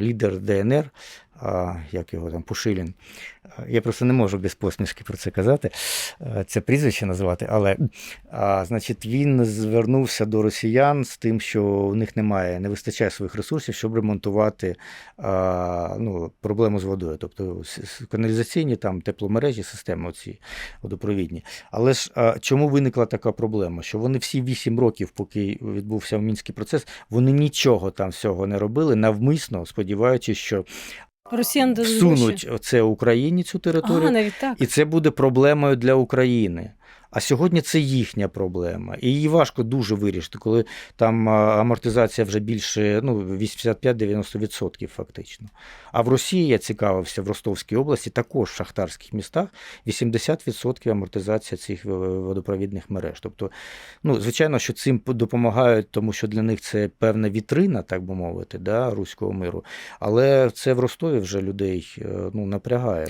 лідер ДНР, як його там, Пушилін. Я просто не можу без посмішки про це казати, це прізвище називати, але значить, він звернувся до росіян з тим, що в них немає, не вистачає своїх ресурсів, щоб ремонтувати ну, проблему з водою, тобто каналізаційні там тепломережі, системи оці водопровідні. Але ж чому виникла така проблема? Що вони всі 8 років, поки відбувся мінський процес, вони нічого там всього не робили, навмисно сподіваючись, що Росіян всунуть це Україні цю територію, Ага, навіть так. і це буде проблемою для України. А сьогодні це їхня проблема. І її важко дуже вирішити, коли там амортизація вже більше ну, 85-90% фактично. А в Росії я цікавився в Ростовській області, також в шахтарських містах 80% амортизація цих водопровідних мереж. Тобто, ну, звичайно, що цим допомагають, тому що для них це певна вітрина, так би мовити, да, руського миру. Але це в Ростові вже людей е, ну, напрягає.